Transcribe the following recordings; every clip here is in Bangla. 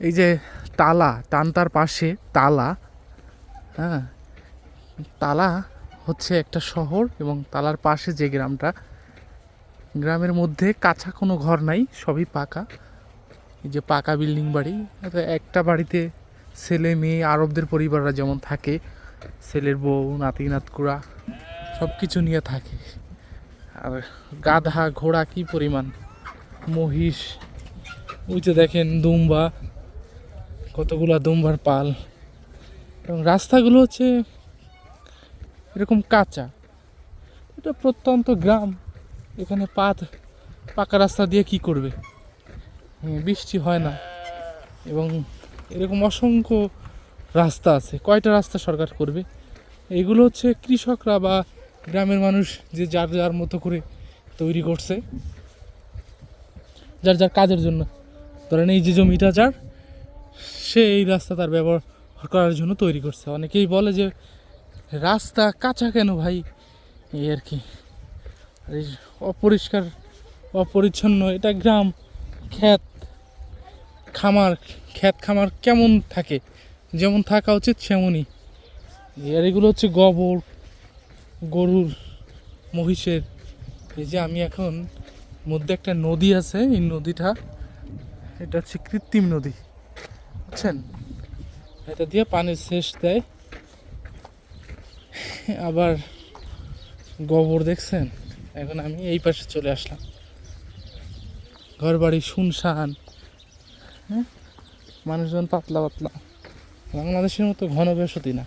এই যে তালা টানতার পাশে তালা হ্যাঁ? তালা হচ্ছে একটা শহর এবং তালার পাশে যে গ্রামটা, গ্রামের মধ্যে কাঁচা কোনো ঘর নাই, সবই পাকা। এই যে পাকা বিল্ডিং বাড়ি একটা বাড়িতে ছেলে, মেয়ে, আরবদের পরিবাররা যেমন থাকে, ছেলের বউ, নাতি নাতকুড়া সব কিছু নিয়ে থাকে। আর গাধা, ঘোড়া কি পরিমাণ? মহিষ। ওই যে দেখেন দুম্বা কতগুলা দুম্বার পাল। এবং রাস্তাগুলো হচ্ছে এরকম কাঁচা। এটা প্রত্যন্ত গ্রাম। এখানে পাত পাকা রাস্তা দিয়ে কি করবে? হ্যাঁ, বৃষ্টি হয় না। এবং এরকম অসংখ্য রাস্তা আছে। কয়টা রাস্তা সরকার করবে? এগুলো হচ্ছে কৃষকরা বা গ্রামের মানুষ যে যার যার মতো করে তৈরি করছে। যার যার কাজের জন্য। ধরেন এই যে জমিটা যার সে এই রাস্তা তার ব্যবহার করার জন্য তৈরি করছে। অনেকেই বলে যে, রাস্তা কাঁচা কেন ভাই? এই আর কি। এই অপরিষ্কার, অপরিচ্ছন্ন, এটা গ্রাম, ক্ষেত, খামার ক্ষেত, খামার কেমন থাকে? যেমন থাকা উচিত সেমনই। আর এগুলো হচ্ছে গোবর, গরুর, মহিষের। এই যে আমি এখন মধ্যে একটা নদী আছে, এই নদীটা, এটা হচ্ছে কৃত্রিম নদী। বুঝছেন এটা দিয়ে পানির শেষ দেয়। আবার গোবর দেখছেন? এখন আমি এই পাশে চলে আসলাম। ঘর বাড়ি শুনশান। হ্যাঁ? মানুষজন পাতলা পাতলা। বাংলাদেশের মতো ঘন বসতি না।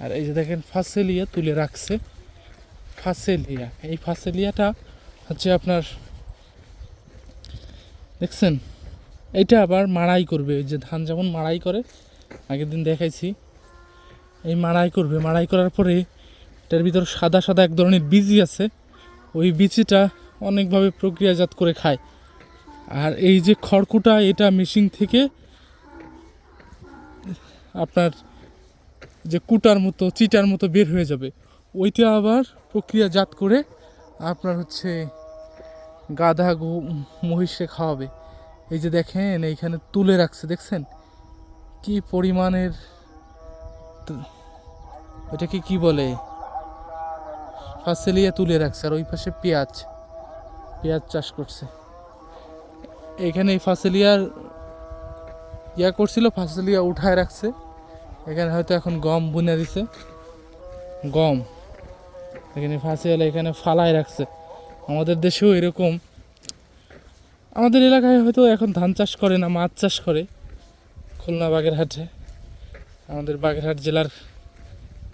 আর এই যে দেখেন ফাসেলিয়া তুলে রাখছে। ফাসেলিয়া। এই ফাসেলিয়াটা হচ্ছে আপনার, দেখছেন? এইটা আবার মাড়াই করবে যে ধান যেমন মাড়াই করে, আগের দিন দেখাইছি, এই মাড়াই করবে। মাড়াই করার পরে এটার ভিতর সাদা সাদা এক ধরনের বীজি আছে, ওই বীজিটা অনেকভাবে প্রক্রিয়াজাত করে খায়। আর এই যে খড়কুটা, এটা মেশিন থেকে আপনার যে কুটার মতো, চিটার মতো বের হয়ে যাবে। ওইটা আবার প্রক্রিয়াজাত করে আপনার হচ্ছে গাধা গো মহিষে খাওয়াবে। এই যে দেখেন, এইখানে তুলে রাখছে, দেখছেন? কি পরিমাণের ওটাকে কি বলে? ফাসেলিয়া তুলে রাখছে, আর ওই পাশে পেঁয়াজ পেঁয়াজ চাষ করছে। এখানে এই ফাসেলিয়ার ইয়া করছিল, ফাসেলিয়া উঠায় রাখছে। এখানে হয়তো এখন গম বুনে দিছে। গম। এখানে ফাঁসিওয়ালা এখানে ফালায় রাখছে। আমাদের দেশেও এরকম আমাদের এলাকায় হয়তো এখন ধান চাষ করে না, মাছ চাষ করে। খুলনা বাগেরহাটে। আমাদের বাগেরহাট জেলার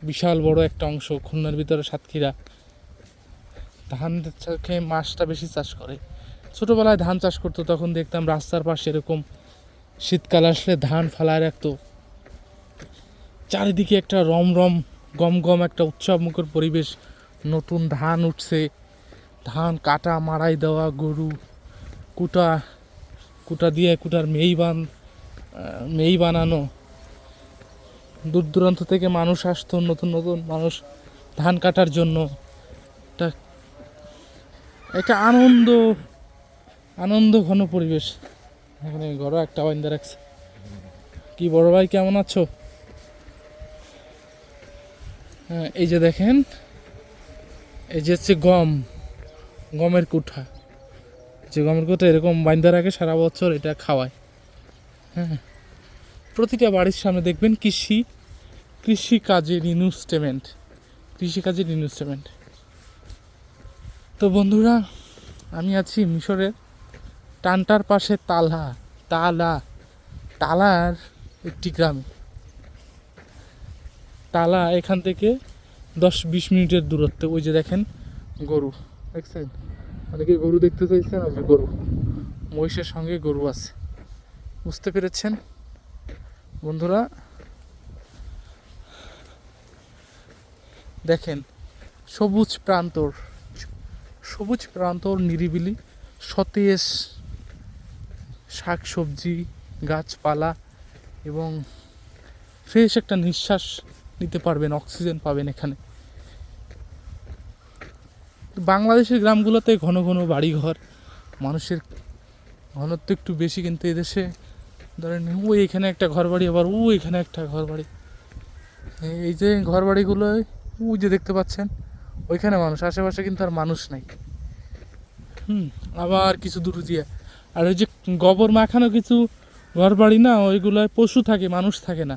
বিশাল বড় একটা অংশ, খুলনার ভিতরে সাতক্ষীরা। ধান খেয়ে মাছটা বেশি চাষ করে। ছোটোবেলায় ধান চাষ করতো, তখন দেখতাম রাস্তার পাশে এরকম শীতকাল আসলে ধান ফালায় রাখতো। চারিদিকে একটা রমরম গম গম একটা উৎসব মুখর পরিবেশ। নতুন ধান উঠছে। ধান কাটা, মাড়াই দেওয়া, গরু কুটা কুটা দিয়ে কুটার মেই বান মেই বানানো। দূর দূরান্ত থেকে মানুষ আসতো নতুন নতুন মানুষ ধান কাটার জন্য। একটা একটা আনন্দ আনন্দ ঘন পরিবেশ। এখানে ঘরও একটা বান্দা রাখছে। কি বড় ভাই কেমন আছো? হ্যাঁ, এই যে দেখেন এই যে হচ্ছে গম গমের কুঠা। যে গমের কুঠা এরকম বাইন্দা রাখে সারা বছর, এটা খাওয়ায়। হ্যাঁ প্রতিটা বাড়ির সামনে দেখবেন কৃষি কৃষি কাজের ইনস্ট্রুমেন্ট কৃষি কাজের ইনস্ট্রুমেন্ট তো বন্ধুরা, আমি আছি মিশরের টানটার পাশে তালা তালা, তালার একটি গ্রামে। তালা এখান থেকে দশ বিশ মিনিটের দূরত্বে, ওই যে দেখেন গরু। দেখছেন অনেকে গরু দেখতে চাইছেন ওই গরু, মহিষের সঙ্গে গরু আছে। বুঝতে পেরেছেন? বন্ধুরা, দেখেন, সবুজ প্রান্তর সবুজ প্রান্তর নিরিবিলি, সতেজ শাক সবজি গাছপালা এবং ফ্রেশ একটা নিঃশ্বাস নিতে পারবেন, অক্সিজেন পাবেন এখানে। বাংলাদেশের গ্রামগুলোতে ঘন ঘন বাড়িঘর, মানুষের ঘনত্ব একটু বেশি কিন্তু এদেশে ধরেন ওই এখানে একটা ঘর বাড়ি আবার ও এখানে একটা ঘর বাড়ি এই যে ঘর বাড়িগুলো ওই যে দেখতে পাচ্ছেন, ওইখানে মানুষ, আশেপাশে কিন্তু আর মানুষ নাই। হুম, আবার কিছু দূর দিয়ে। আর ওই যে গোবর মাখানো কিছু ঘর বাড়ি না, ওইগুলোয় পশু থাকে, মানুষ থাকে না।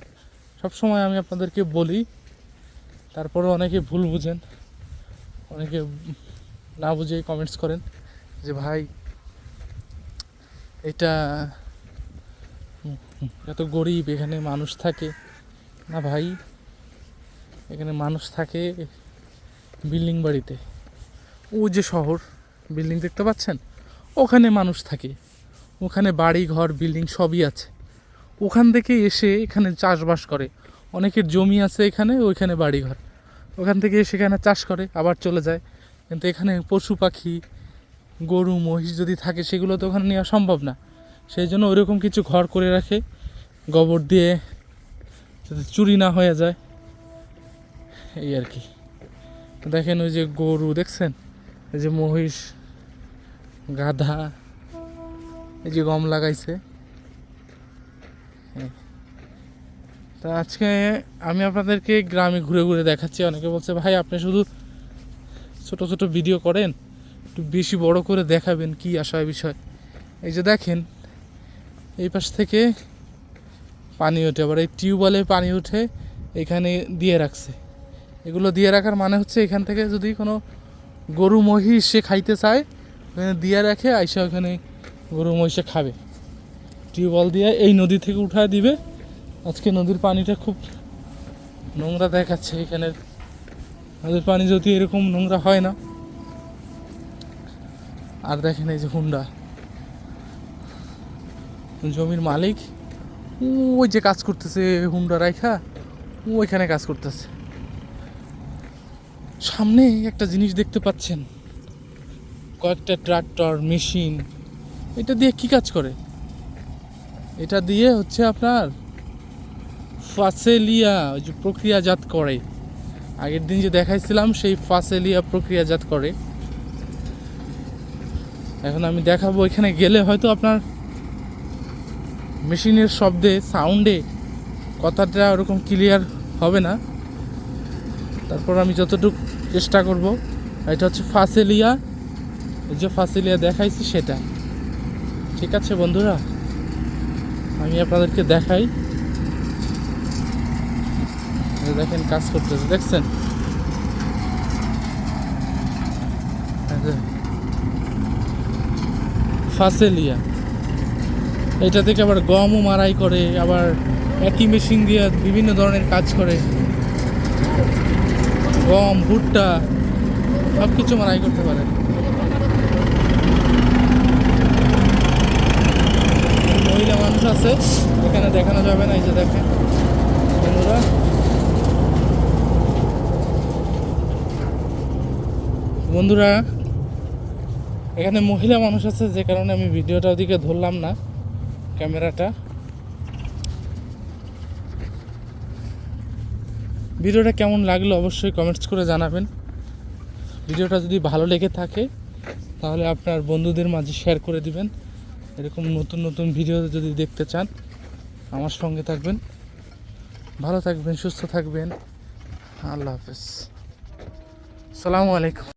সব সময় আমি আপনাদেরকে বলি তারপরে অনেকে ভুল বুঝেন, অনেকে না বুঝে কমেন্টস করেন যে ভাই, এটা এত গরিব, এখানে মানুষ থাকে। না ভাই, এখানে মানুষ থাকে বিল্ডিং বাড়িতে। ও যে শহর, বিল্ডিং দেখতে পাচ্ছেন? ওখানে মানুষ থাকে। ওখানে বাড়ি, ঘর, বিল্ডিং সবই আছে। ওখান থেকে এসে এখানে চাষবাস করে। অনেকের জমি আছে এখানে, ওইখানে বাড়ি ঘর ওখান থেকে এসে এখানে চাষ করে, আবার চলে যায়। কিন্তু এখানে পশু পাখি, গরু, মহিষ যদি থাকে, সেগুলো তো ওখানে নেওয়া সম্ভব না। সেই জন্য ওইরকম কিছু ঘর করে রাখে, গোবর দিয়ে যাতে চুরি না হয়ে যায়। এই আর কি। দেখেন ওই যে গরু, দেখছেন? এই যে মহিষ, গাধা, এই যে গম লাগাইছে। তা আজকে আমি আপনাদেরকে গ্রামে ঘুরে ঘুরে দেখাচ্ছি। অনেকে বলছে, ভাই, আপনি শুধু ছোট ছোট ভিডিও করেন, একটু বেশি বড় করে দেখাবেন কি আশয় বিষয়। এই যে দেখেন, এই পাশ থেকে পানি ওঠে, আবার এই টিউবওয়েলে পানি উঠে এখানে দিয়ে রাখছে। এগুলো দিয়ে রাখার মানে হচ্ছে এখান থেকে যদি কোনো গরু মহিষ সে খাইতে চায়, ওখানে দিয়ে রাখে, আইসা ওখানে গরু মহিষে খাবে। টিউবওয়েল দিয়ে এই নদী থেকে উঠায় দিবে। আজকে নদীর পানিটা খুব নোংরা দেখাচ্ছে এখানের নদীর পানি যদি এরকম নোংরা হয় না। আর দেখেন এই যে হুন্ডা। জমির মালিক ওই যে কাজ করতেছে হুন্ডা রাইখা ওইখানে কাজ করতেছে। সামনে একটা জিনিস দেখতে পাচ্ছেন। কয়েকটা ট্রাক্টর, মেশিন, এটা দিয়ে কি কাজ করে? এটা দিয়ে হচ্ছে আপনার ফাসেলিয়া যে প্রক্রিয়াজাত করে। আগের দিন যে দেখাইছিলাম, সেই ফাসেলিয়া প্রক্রিয়াজাত করে। এখন আমি দেখাবো, এখানে গেলে হয়তো আপনার মেশিনের শব্দে, সাউন্ডে কথাটা ওরকম ক্লিয়ার হবে না। তারপর আমি যতটুকু চেষ্টা করব, এটা হচ্ছে ফাসেলিয়া। যে ফাসেলিয়া দেখাইছি সেটা। ঠিক আছে বন্ধুরা, আমি আপনাদেরকে দেখাই। দেখেন কাজ করতেছে, দেখছেন? ফাসেলিয়া। এটা থেকে আবার গমও মারাই করে, আবার একই মেশিন দিয়ে বিভিন্ন ধরনের কাজ করে। গম, ভুট্টা সব কিছু মারাই করতে পারে। মহিলা মানুষ আছে, এখানে দেখানো যাবে না, এই যে দেখেন। বন্ধুরা বন্ধুরা, এখানে মহিলা মানুষ আছে, যে কারণে আমি ভিডিওটা ওদিকে ধরলাম না, ক্যামেরাটা। ভিডিওটা কেমন লাগল অবশ্যই কমেন্টস করে জানাবেন। ভিডিওটা যদি ভালো লেগে থাকে, তাহলে আপনার বন্ধুদের মাঝে শেয়ার করে দিবেন। এরকম নতুন নতুন ভিডিও যদি দেখতে চান, আমার সঙ্গে থাকবেন। ভালো থাকবেন, সুস্থ থাকবেন। আল্লাহ হাফেজ। সালামু আলাইকুম।